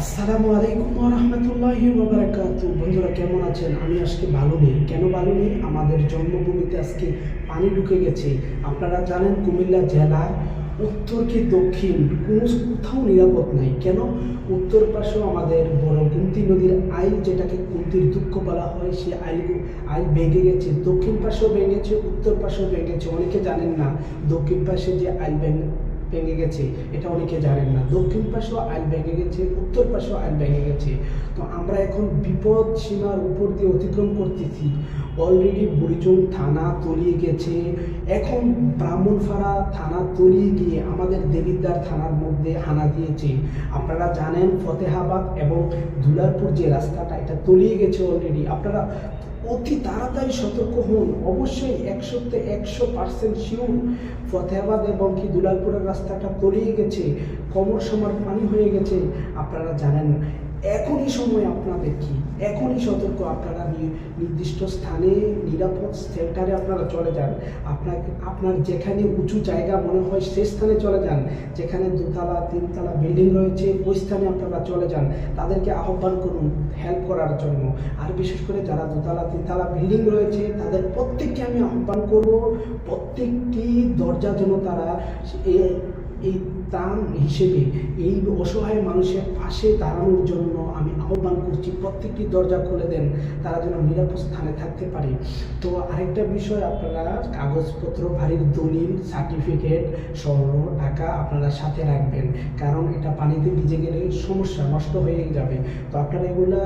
আসসালামু আলাইকুম রহমতুল্লাহি বারাকাত বন্ধুরা, কেমন আছেন? আমি আজকে ভালো নেই। কেন ভালো নেই? আমাদের জন্মভূমিতে আজকে পানি ঢুকে গেছে। আপনারা জানেন, কুমিল্লা জেলার উত্তর কি দক্ষিণ? কোনো কোথাও নিরাপদ নাই। কেন? উত্তর পাশেও আমাদের বড় কুন্তি নদীর আইল, যেটাকে কুন্তির দুঃখ বলা হয়, সে আইল আইল ভেঙে গেছে। দক্ষিণ পাশেও ভেঙেছে, উত্তর পাশেও ভেঙেছে। অনেকে জানেন না, দক্ষিণ পাশে যে আইল ভেঙে ভেঙে গেছে, এটা অনেকে জানেন না। দক্ষিণ পাশেও আইল ভেঙে গেছে, উত্তর পাশেও আইল ভেঙে গেছে। তো আমরা এখন বিপদ সীমার উপর দিয়ে অতিক্রম করতেছি। অলরেডি বুড়িচং থানা তলিয়ে গেছে। এখন ব্রাহ্মণফাড়া থানা তলিয়ে গিয়ে আমাদের দেবিদ্বার থানার মধ্যে হানা দিয়েছে। আপনারা জানেন, ফতেহাবাদ এবং দুলারপুর যে রাস্তাটা, এটা তলিয়ে গেছে অলরেডি আপনারা অতি তাড়াতাড়ি সতর্ক হন। অবশ্যই একশোতে একশো পার্সেন্ট শিউর ফতেহাবাদ এবং কি দুলালপুরের রাস্তাটা তলিয়ে গেছে, কমর সমার পানি হয়ে গেছে। আপনারা জানেন এখনই সময় আপনাদের কি এখনই সতর্ক আপনারা নির্দিষ্ট স্থানে, নিরাপদ সেন্টারে আপনারা চলে যান। আপনার আপনার যেখানে উঁচু জায়গা মনে হয় সে স্থানে চলে যান। যেখানে দুতলা, তিনতলা বিল্ডিং রয়েছে, ওই স্থানে আপনারা চলে যান। তাদেরকে আহ্বান করুন হেল্প করার জন্য। আর বিশেষ করে যারা দুতলা, তিনতলা বিল্ডিং রয়েছে, তাদের প্রত্যেককে আমি আহ্বান করব, প্রত্যেকটি দরজা যেন তারা এই ত্রাণ হিসেবে, এই অসহায় মানুষের পাশে দাঁড়ানোর জন্য আমি আহ্বান করছি, প্রত্যেকটি দরজা খুলে দেন, তারা যেন নিরাপদ স্থানে থাকতে পারে। তো আরেকটা বিষয়, আপনারা কাগজপত্র, বাড়ির দলিল সার্টিফিকেট স্বর্ণ টাকা আপনারা সাথে রাখবেন। কারণ পানিতে ভিজে গেলে সমস্যা, নষ্ট হয়ে যাবে। তো আপনারা এগুলা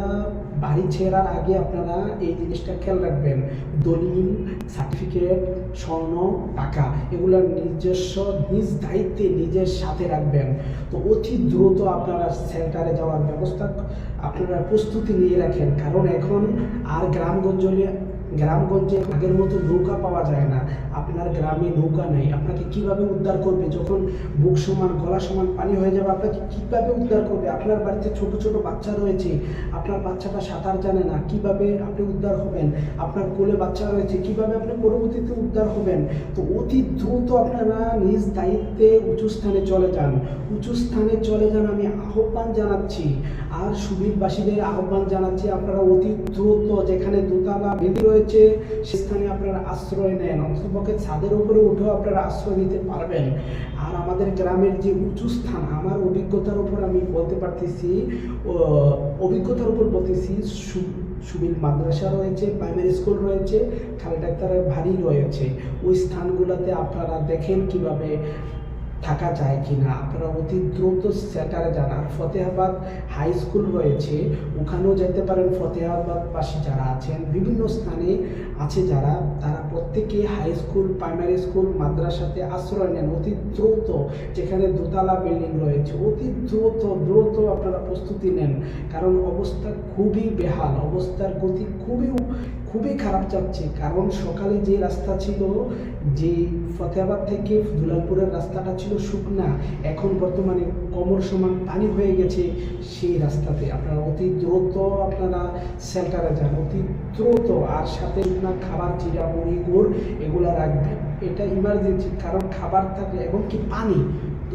বাড়ি ছেড়ার আগে আপনারা এই জিনিসটা খেয়াল রাখবেন। দলিল, সার্টিফিকেট, স্বর্ণ, টাকা, এগুলোর নিজস্ব নিজ দায়িত্বে নিজের সাথে রাখবেন। তো অতি দ্রুত আপনারা সেন্টারে যাওয়ার ব্যবস্থা আপনারা প্রস্তুতি নিয়ে রাখেন। কারণ এখন আর গ্রামগঞ্জে গ্রামগঞ্জে আগের মতো নৌকা পাওয়া যায় না। আপনার গ্রামে নৌকা নেই। আপনাকে কীভাবে উদ্ধার করবে? যখন বুক সমান, গলা সমান পানি হয়ে যাবে, আপনাকে কীভাবে উদ্ধার করবে? আপনার বাড়িতে ছোট ছোট বাচ্চা রয়েছে। আপনার বাচ্চাটা সাঁতার জানে না। কীভাবে আপনি উদ্ধার হবেন? আপনার কোলে বাচ্চা রয়েছে। কীভাবে আপনি পরবর্তীতে উদ্ধার হবেন? তো অতি দ্রুত আপনারা নিজ দায়িত্বে উঁচু স্থানে চলে যান। উঁচু স্থানে চলে যান আমি আহ্বান জানাচ্ছি। আর সুবীরবাসীদের আহ্বান জানাচ্ছি, আপনারা অতি দ্রুত যেখানে দোতলা বেদি রয়েছে সে স্থানে আপনারা আশ্রয় নেন অন্তপক্ষে ছাদের উপরে উঠেও আপনারা আশ্রয় নিতে পারবেন। আর আমাদের গ্রামের যে উঁচু স্থান, আমার অভিজ্ঞতার উপর আমি বলতে পারতেছি অভিজ্ঞতার উপর বলতেছি সুবিল মাদ্রাসা রয়েছে প্রাইমারি স্কুল রয়েছে, খালি ডাক্তারের ভারী রয়েছে। ওই স্থানগুলোতে আপনারা দেখেন কীভাবে থাকা যায় কি না আপনারা অতি দ্রুত সেন্টারে যান। আর ফতেহাবাদ হাই স্কুল রয়েছে, ওখানেও যেতে পারেন ফতেহাবাদ পাশে যারা আছেন। বিভিন্ন স্থানে আছে যারা, তারা প্রত্যেকে হাই স্কুল, প্রাইমারি স্কুল, মাদ্রাসাতে আশ্রয় নেন। অতি দ্রুত যেখানে দোতলা বিল্ডিং রয়েছে, অতি দ্রুত দ্রুত আপনারা প্রস্তুতি নেন। কারণ অবস্থা খুবই বেহাল, অবস্থার গতি খুবই খুবই খারাপ যাচ্ছে। কারণ সকালে যে রাস্তা ছিল, যে ফতেহাবাদ থেকে দুলালপুরের রাস্তাটা ছিল শুকনা এখন বর্তমানে কমর সমান পানি হয়ে গেছে, সেই রাস্তাতে আপনারা অতি দ্রুত আপনারা শেল্টারে যান, অতি দ্রুত। আর সাথে আপনার খাবার চিরা মুড়ি, গুড়, এগুলো রাখবেন। এটা ইমার্জেন্সি কারণ খাবার থাকলে এবং কি পানি?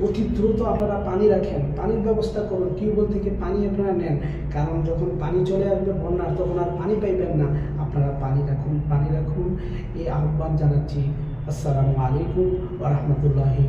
অতি দ্রুত আপনারা পানি রাখেন, পানির ব্যবস্থা করুন। টিউবওয়েল থেকে পানি আপনারা নেন? কারণ যখন পানি চলে আসবে বন্যার, তখন আর পানি পাইবেন না। আপনারা পানি রাখুন পানি রাখুন। এই আহ্বান জানাচ্ছি। আসসালামু আলাইকুম ওরহমতুল্লাহি